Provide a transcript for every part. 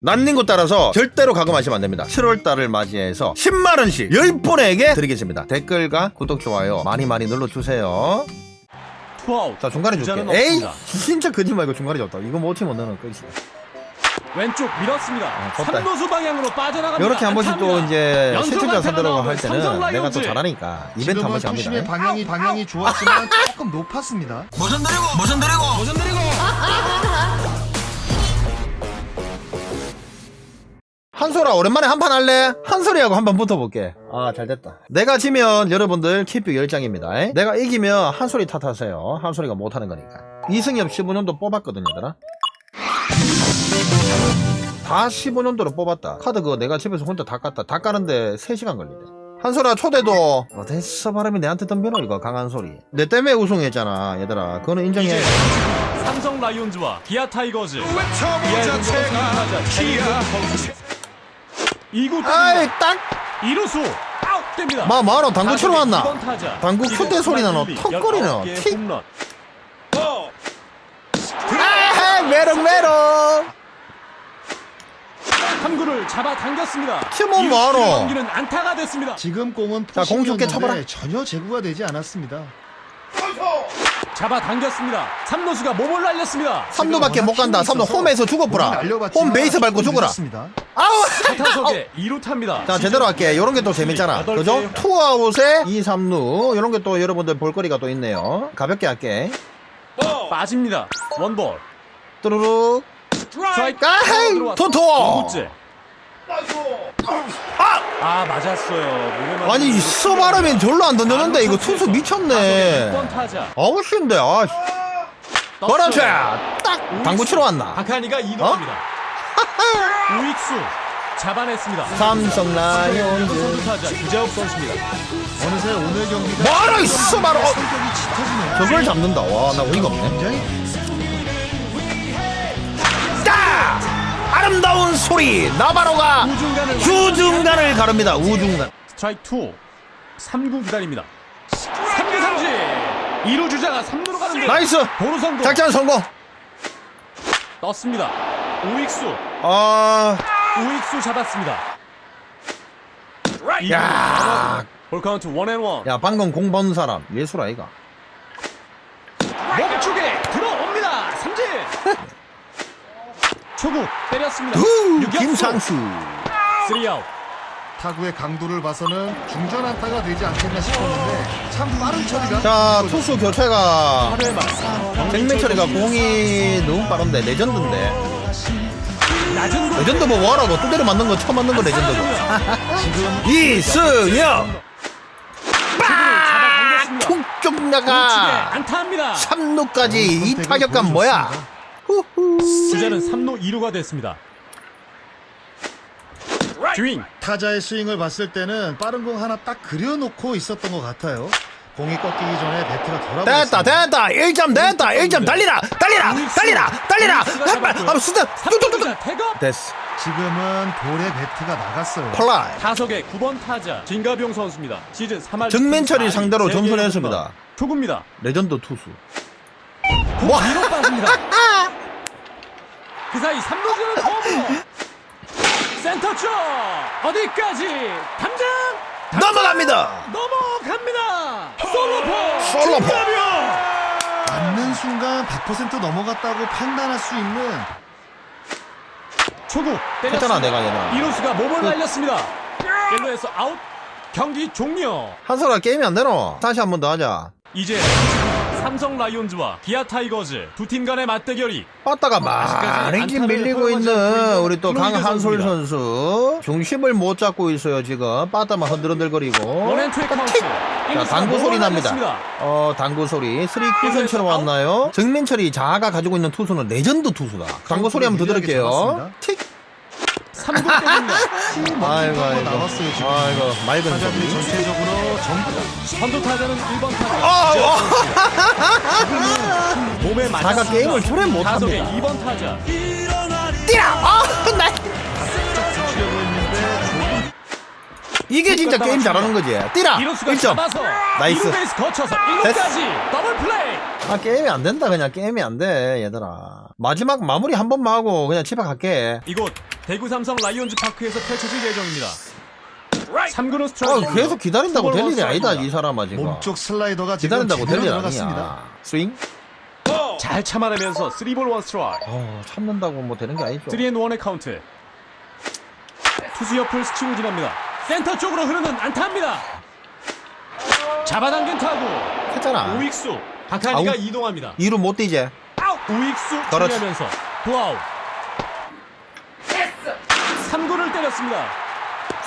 난닝구 따라서 절대로 가금 하시면 안 됩니다. 7월달을 맞이해서 10만원씩 10분에게 드리겠습니다. 댓글과 구독, 좋아요 많이 많이 눌러주세요. 투아웃. 자, 중간에 줄게. 주자는 에이! 없습니다. 진짜 거짓말 이거 중간에 줬다. 이거 못 치면 너는 끝이야. 왼쪽 밀었습니다. 아, 졌다. 3루수 방향으로 빠져나갑니다. 이렇게 한 번씩 또 안타입니다. 이제 연속 시청자 안타가 선대로 할 나오는 때는 삼성 내가 또 라이온즈. 잘하니까 이벤트 한 지금은 번씩 투심의 합니다. 방향이 방향이 좋았지만 조금 높았습니다. 모션 드리고! 모션 드리고! 모션 드리고! 한솔아 오랜만에 한판 할래? 한솔이하고 한판 붙어볼게. 아 잘됐다. 내가 지면 여러분들 키뷰 10장입니다. 내가 이기면 한솔이 탓하세요. 한솔이가 못하는 거니까. 이승엽 15년도 뽑았거든 얘들아. 다 15년도로 뽑았다. 카드 그거 내가 집에서 혼자 다 깠다. 다 까는데 3시간 걸리대. 한솔아 초대도 어, 됐어 바람이 내한테 덤벼라 이거 강한 소리 내 때문에 우승했잖아 얘들아. 그거는 인정해. 삼성 라이온즈와 기아 타이거즈. 2구 아이 때립니다. 딱 2루수 아웃 됩니다. 마, 마로 당구 치러 왔나? 이번 타자. 당구 시즌 큐대 소리 나노? 11, 턱거리노? 19개 틱? 홈런. 아 메롱 메롱 3구를 잡아 당겼습니다. 팀원 뭐하노? 넘기는 안타가 됐습니다. 지금 공은 자, 공 좋게 쳐봐라. 포심이었는데 전혀 제구가 되지 않았습니다. 잡아 당겼습니다. 3루수가 몸을 날렸습니다. 3루밖에 못 간다 3루 홈에서 죽어보라 홈 베이스 밟고 죽어라 습니다 아우 타석에 2루 탑니다. 자 제대로 할게 요런 게 또 재밌잖아 여덟 그죠? 개. 투아웃에 2, 3루 요런 게 또 여러분들 볼거리가 또 있네요 가볍게 할게 빠집니다. 원볼. 뚜루룩 스트라이크. 들어왔습니다. 토토 5구째. 아 맞았어요. 몸에 맞은 아니 공을 써바라면 절로 안 던졌는데 이거 투수 미쳤네 6번 타자. 아웃인데 아씨 그렇지 떴어요. 딱 당구 치러 왔나 박한이가 이동합니다. 우익수 잡아냈습니다. 삼성 라이온즈 타자 구자욱 선수입니다. 어느새 오늘 경기가 뭐라 있어 어, 성격이 짙어지네요. 저걸 잡는다 와 나 어이가 없네 굉장히! 아름다운 소리 나바로가 우중간을 가릅니다 우중간 스트라이크 2. 3구 기다립니다. 3구 삼진. 2루 주자가 3루로 가는데 나이스 도루 성공. 작전 성공 떴습니다. 우익수. 아 우익수 잡았습니다. 야. 볼 카운트 원앤 원. 야 방금 공본 사람 예술 아이가 몸쪽에 들어옵니다. 삼진. 초구 때렸습니다. 김상수 3아웃. 타구의 강도를 봐서는 중전 안타가 되지 않겠나 싶었는데 참 빠른 처리가 자 투수 교체가 8회 말. 생명 처리가 공이 너무 빠른데 레전드인데. 레전드 뭐 뭐하라고 두대로 맞는 거 처음 맞는 거 레전드고 지금 이승엽. 툭쭉 나가 안타합니다. 3루까지 이 선택을 타격감 뭐야. 주자는 3루 2루가 됐습니다. 주인 타자의 스윙을 봤을 때는 빠른 공 하나 딱 그려놓고 있었던 것 같아요. 공이 꺾이기 전에 배트가 됐다 돌아버렸습니다. 됐다 1점 됐다. 1점 달리라 달리라 달리라 달리라. 한발 한번 수다. 뚜뚜뚜뚜. 3루자 태업 됐어. 지금은 볼에 배트가 나갔어요. 플라이. 타석의 9번 타자 진가병 선수입니다. 시즌 3할 정민철이 상대로 점수했습니다. 초구입니다. 레전드 투수. 공 뒤로 빠집니다. 그 사이 3루주는 커브 센터 쪽. 어디까지? 담장 넘어갑니다 넘어갑니다. 솔로포 솔로포. 맞는 순간 100% 넘어갔다고 판단할 수 있는 초구. 했잖아 내가 얘들아 이루수가 몸을 그- 날렸습니다. 1루에서 아웃 경기 종료. 한솔아 게임이 안 되노 다시 한 번 더 하자 이제 삼성 라이온즈와 기아 타이거즈 두 팀 간의 맞대결이 빠따가 많이 좀 밀리고 있는 우리 또 강한솔 선수. 중심을 못 잡고 있어요 지금. 빠따만 흔들흔들거리고. 자 당구 소리 납니다. 어 당구 소리. 쓰리 쿠션처럼 왔나요? 정민철이 자아가 가지고 있는 투수는 레전드 투수다. 당구 소리 한번 더 들을게요. 틱 3구 때립니다. 아이고 아이고 나왔어요, 지금. 아이고 맑은 타자들이 소리 전체적으로 전부 다 선두 타자는 1번 타자. 아, 몸에 맞았습니다. 자가 게임을 저래 못합니다. 타석의 2번 타자. 뛰라 아나 치려고 했는데 이게 진짜 게임 잘하는 거지 뛰라 이루수가 1점 잡아서 나이스. 2루 베이스 거쳐서 1루까지 더블 플레이. 아 게임이 안 된다 그냥 게임이 안 돼 얘들아 마지막 마무리 한 번만 하고 그냥 집에 갈게. 이곳 대구 삼성 라이온즈 파크에서 펼쳐질 예정입니다. 3구는 스트라이크. 어, 계속 기다린다고 될 일이 아니다. 이 사람아, 지금. 몸쪽 슬라이더가 지금 기다린다고 될일 제대로 들어갔습니다. 아니야. 스윙? 잘 참아내면서 3볼 1 스트라이크. 어, 참는다고 뭐 되는 게 아니죠. 3앤 1의 카운트. 투수 옆을 스치고 지납니다. 센터 쪽으로 흐르는 안타입니다. 잡아당긴 타구. 했잖아. 우익수. 박한이가 아웃. 이동합니다. 2루 못 뛰지. 우익수 그렇지. 처리하면서 투아웃. 3구를 때렸습니다.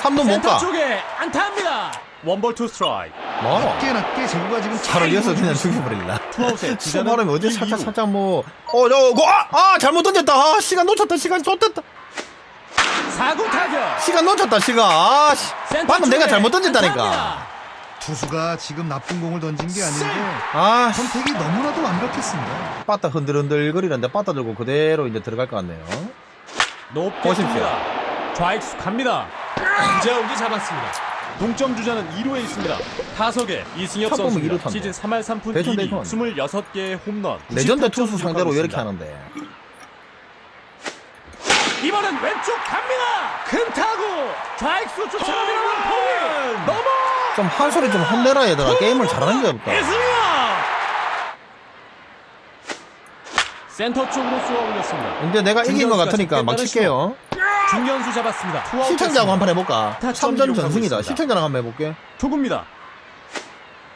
3루 못 센터 가. 쪽에 안타입니다. 원볼 투 스트라이크. 뭐? 낮게 낮게 제구가 지금 차로 이어서 그냥 죽여버릴라. 투아웃에 수바람이 어디 살짝 살짝 뭐, 어, 저, 고, 아, 아, 잘못 던졌다. 아, 시간 놓쳤다. 시간 쫓겼다. 4구 타격. 시간 놓쳤다. 시간. 아, 씨. 센터 방금 내가 잘못 던졌다니까. 투수가 지금 나쁜 공을 던진 게 아닌데 아, 씨. 선택이 너무나도 완벽했습니다. 빠따 흔들흔들 거리는데 빠따 들고 그대로 이제 들어갈 것 같네요. 높게 보십시오. 좌익수 갑니다. 이자욱이 잡았습니다. 동점 주자는 2루에 있습니다. 타석에 이승엽 첫 보면 선수입니다. 이루 탄다. 시즌 3할 3푼 대전 2리 대전. 26개의 홈런. 레전드 98점 투수 상대로 기록하고 이렇게 있습니다. 하는데. 이번엔 왼쪽 갑니다. 큰 타구. 좌익수 쫓아가 밀어는 공이 넘어. 좀 한 소리 좀 혼내라 얘들아. 게임을 잘하는 게 없다. 센터 쪽으로 쏘아 올렸습니다. 근데 내가 이긴 것 같으니까 막 칠게요. 중견수 잡았습니다. 시청자하고 한판 해볼까? 타점 3전 기록하고 전승이다. 시청자랑 한번 해볼게. 투구입니다.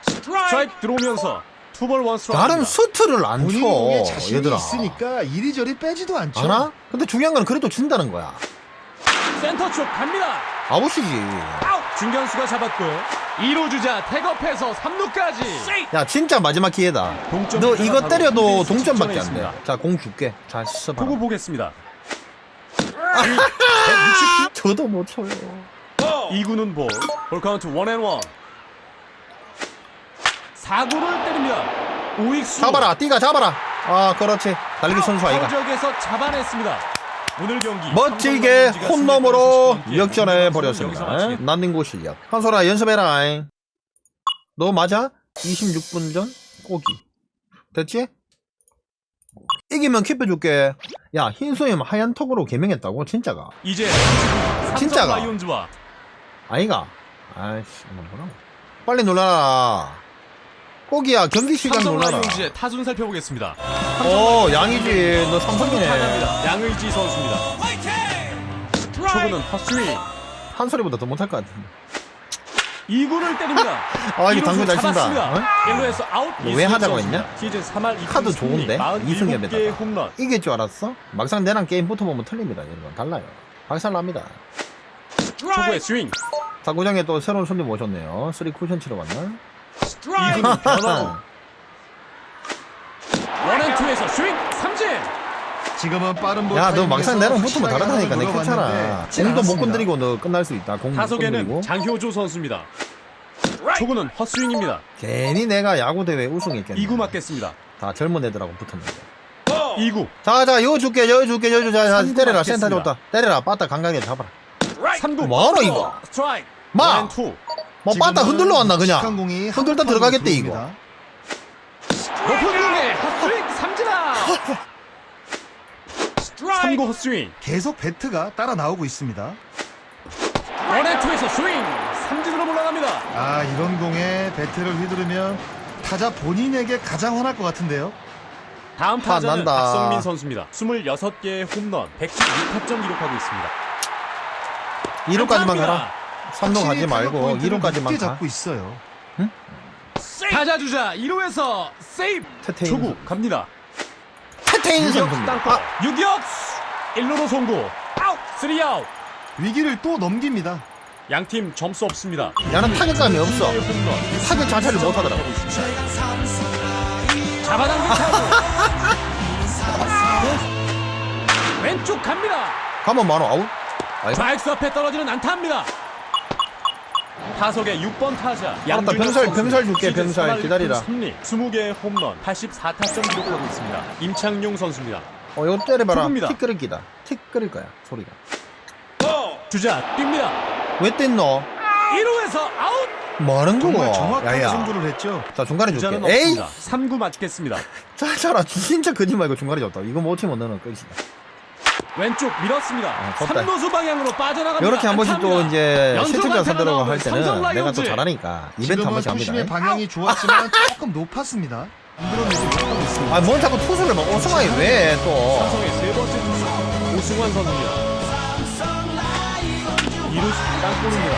스트라이크 들어오면서 투볼 원 스트라이크. 나름 스트를 안 본인 공에 쳐. 자신이 얘들아. 있으니까 이리저리 빼지도 않죠. 알아? 근데 중요한 건 그래도 진다는 거야. 센터 쪽 갑니다. 아웃이지. 아웃. 중견수가 잡았고요. 2루 주자 태업해서 3루까지. 야, 진짜 마지막 기회다. 동점 너 주자가 이거 바로 때려도 동점밖에 직전에 안 돼. 있습니다. 자, 공 줄게. 자, 써봐. 보고 보겠습니다. 저도 못 쳐요. 2구는 볼. 볼 카운트 원앤원. 4구를 때립니다. 우익수. 잡아라, 띠가 잡아라. 아, 그렇지. 달리기 선수 아이가. 적에서 잡아냈습니다. 오늘 경기 멋지게 홈런으로 승리를 역전해 버렸습니다. 난닝고 실력. 한솔아 연습해라. 너 맞아? 26분 전 꼬기. 됐지? 이기면 킵해 줄게. 야, 흰수염 하얀 턱으로 개명했다고? 진짜가? 이제 진짜가? 아이가? 아이씨, 뭐라 빨리 놀라라. 꼬기야, 경기 시간 삼성 놀라라. 타순 살펴보겠습니다. 어, 양이지. 너 삼성이네. 타자입니다. 양의지 선수입니다. 초구는 헛스윙. 한 소리보다 더 못할 것 같은데. 2구를 때립니다. 아, 이거 당구 잘 친다. 어? 1루에서 아웃. 왜 이승엽 하자고 선수입니다. 했냐? 시즌 3할 2푼 카드 좋은데? 이승엽에다가. 개의 홈런. 이길 줄 알았어? 막상 내랑 게임 붙어보면 틀립니다, 여러분. 달라요. 박살납니다. 초구의 스윙. 사구장에 또 새로운 손님 오셨네요. 쓰리 쿠션 치러 왔나? 2구는 변화구. 원앤투에서 스윙 삼진. 지금은 빠른 볼 야, 너 막상 내랑 타이밍에서 붙으면 다르다니까. 내 괜찮아. 공도 못. 건드리고 너 끝날 수 있다. 공못 타석에는 건드리고. 장효조 선수입니다. 초구는 헛스윙입니다. 괜히 내가 야구 대회 우승했겠네. 2구 맞겠습니다. 다 젊은 애들하고 붙었는데. 2구. 자, 자, 여 줄게, 여 줄게, 여 줄게. 자, 자, 삼구 때려라. 맞겠습니다. 센터 좋다. 때려라. 빠따 강하게 잡아라. 3구. 뭐하노, 이거? 스트라이크. 마! 원앤투. 뭐 빠따 흔들러 왔나, 한 그냥. 공이 흔들다 한 들어가겠대, 들어옵니다. 높은 공에 헛스윙 삼진아. 3구 헛스윙. 계속 배트가 따라 나오고 있습니다. 원앤투에서 스윙. 삼진으로 물러납니다. 아 이런 공에 배트를 휘두르면 타자 본인에게 가장 화날 것 같은데요. 다음 타자는 난다. 박성민 선수입니다. 26개의 홈런, 116타점 기록하고 있습니다. 2루까지만 감사합니다. 가라. 3루 가지 말고 타격 포인트를 2루까지만 높게 가. 잡고 있어요. 타자 주자 1루에서 세이브. 태태인 초구 선수. 갑니다. 태태인 유격 선수입니다. 땅볼. 아, 유격수 1루로 송구. 아웃. 3아웃. 위기를 또 넘깁니다. 양팀 점수 없습니다. 야는 타격감이 없어. 의 홈런. 타격 자체를 못 하더라고. 잡아당긴 타구. 왼쪽 갑니다. 가면 만원 아웃? 아이고. 좌익수 앞에 떨어지는 안타입니다. 타석의 6번 타자 양준혁 병살, 선수. 병살 줄게, 시즌. 3할 기다리라. 2푼 3리 20개의 홈런 84타점 기록하고 있습니다. 임창용 선수입니다. 어, 이거 때려봐라. 초구입니다. 틱 끓일 기다. 틱 끓일 거야, 소리가. 주자 뜁니다. 왜 뗐노? 1루에서 아웃 뭐하는 거고 정확하게 야야 승부를 했죠. 자 중간에 줄게 주자는 에이 없습니다. 3구 맞겠습니다. 짜자라 진짜 거짓 말고 중간에 줬다 이거 못 치면 너는 끝이다 왼쪽 밀었습니다. 아. 3루수 방향으로 빠져나갑니다. 이렇게 한 번씩 또. 이제 실책자 선대로 할 때는 내가 또. 잘하니까 이벤트 한 지금은 번씩 투심의 합니다 방향이 좋았지만 조금 높았습니다. 있습니다. 아 뭔 자꾸 투수를 막 오승환이 왜 또 삼성의 세 번째 투수 오승환 선수입니다. 이루스 땅볼입니다.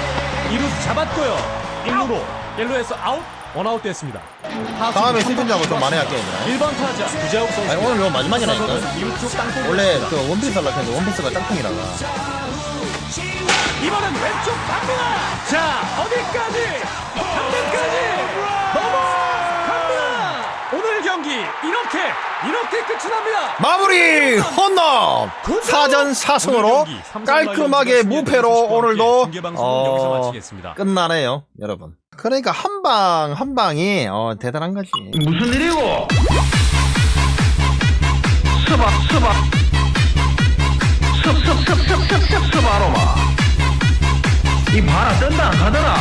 이루스 잡았고요. 1루로 1루에서 아웃 원아웃 됐습니다. 다음에 시즌자고 좀 많이 할게 투수. 얘들아 1번 타자 구자욱 선수. 아니 오늘 이거 마지막이라니까 원래 그 원피스 하려고 했는데 원피스가 짝퉁이라가 이번엔 왼쪽 갑니다. 자 어디까지? 한대까지 이렇게 이렇게 끝이 납니다. 마무리 홈런. 사전 사승으로 깔끔하게 무패로 오늘도 어, 끝나네요 여러분. 그러니까 한 방 한 방이 어, 대단한 거지. 무슨 일이고? 스바 스바. 습습습습습습 스바로마. 이 바라 뜬다 안 가더라.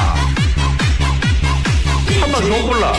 한번 더 골라